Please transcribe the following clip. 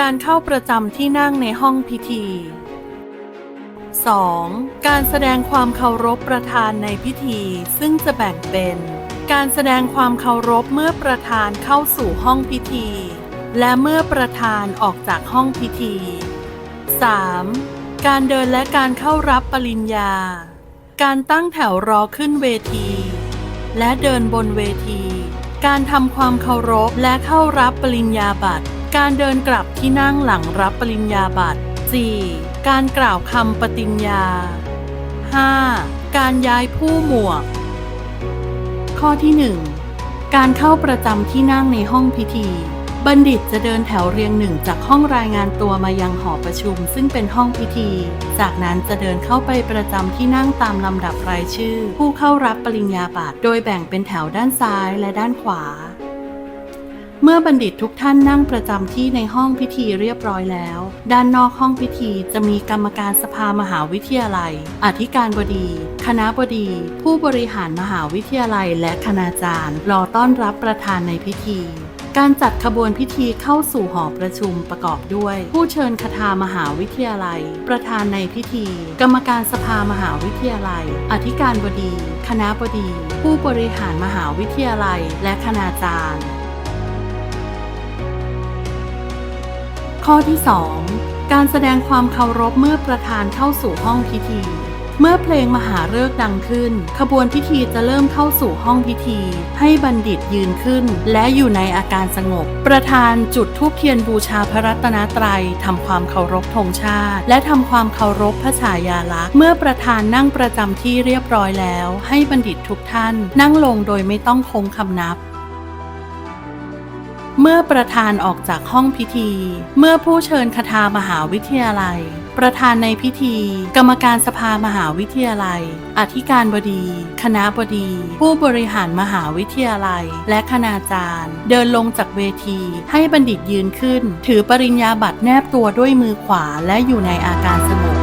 การเข้าประจำที่นั่งในห้องพิธี 2. การแสดงความเคารพประธานในพิธี ซึ่งจะแบ่งเป็น การแสดงความเคารพเมื่อประธานเข้าสู่ห้องพิธี และเมื่อประธานออกจากห้องพิธี 3. การเดินและการเข้ารับปริญญา การตั้งแถวรอขึ้นเวที และเดินบนเวที การทำความเคารพและเข้ารับปริญญาบัตร การเดินกลับที่นั่งหลังรับปริญญาบัตร 4. การกล่าวคำปฏิญญา 5. การย้ายผู้หมวก ข้อที่ 1 การเข้าประจำที่นั่งในห้องพิธี บัณฑิตจะเดินแถวเรียงหนึ่งจากห้องรายงานตัวมายังหอประชุม ซึ่งเป็นห้องพิธี จากนั้นจะเดินเข้าไปประจำที่นั่งตามลำดับรายชื่อ ผู้เข้ารับปริญญาบัตร โดยแบ่งเป็นแถวด้านซ้ายและด้านขวา เมื่อบัณฑิตทุกท่านนั่งประจำที่ในห้องพิธีเรียบร้อยแล้ว ด้านนอกห้องพิธีจะมีกรรมการสภามหาวิทยาลัย อธิการบดี คณะบดี ผู้บริหารมหาวิทยาลัยและคณาจารย์ รอต้อนรับประธานในพิธีการจัดขบวนพิธีเข้าสู่หอประชุมประกอบด้วย ผู้เชิญคทามหาวิทยาลัย ประธานในพิธี กรรมการสภามหาวิทยาลัย อธิการบดี คณะบดี ผู้บริหารมหาวิทยาลัย และคณาจารย์ ข้อที่ 2 การแสดงความเคารพเมื่อประธานเข้าสู่ห้องพิธี เมื่อเพลงมหาฤกษ์ดังขึ้น ขบวนพิธีจะเริ่มเข้าสู่ห้องพิธี ให้บัณฑิตยืนขึ้น และอยู่ในอาการสงบ ประธานจุดธูปเทียนบูชาพระรัตนตรัยทำความเคารพธงชาติ และทำความเคารพพระฉายาลักษณ์ เมื่อประธานนั่งประจำที่เรียบร้อยแล้ว ให้บัณฑิตทุกท่าน นั่งลงโดยไม่ต้องคงคำนับ เมื่อประธานออกจากห้องพิธี เมื่อผู้เชิญคทามหาวิทยาลัย ประธานในพิธี กรรมการสภามหาวิทยาลัย อธิการบดี คณะบดี ผู้บริหารมหาวิทยาลัย และคณาจารย์ เดินลงจากเวที ให้บัณฑิตยืนขึ้น ถือปริญญาบัตรแนบตัวด้วยมือขวาและอยู่ในอาการสงบ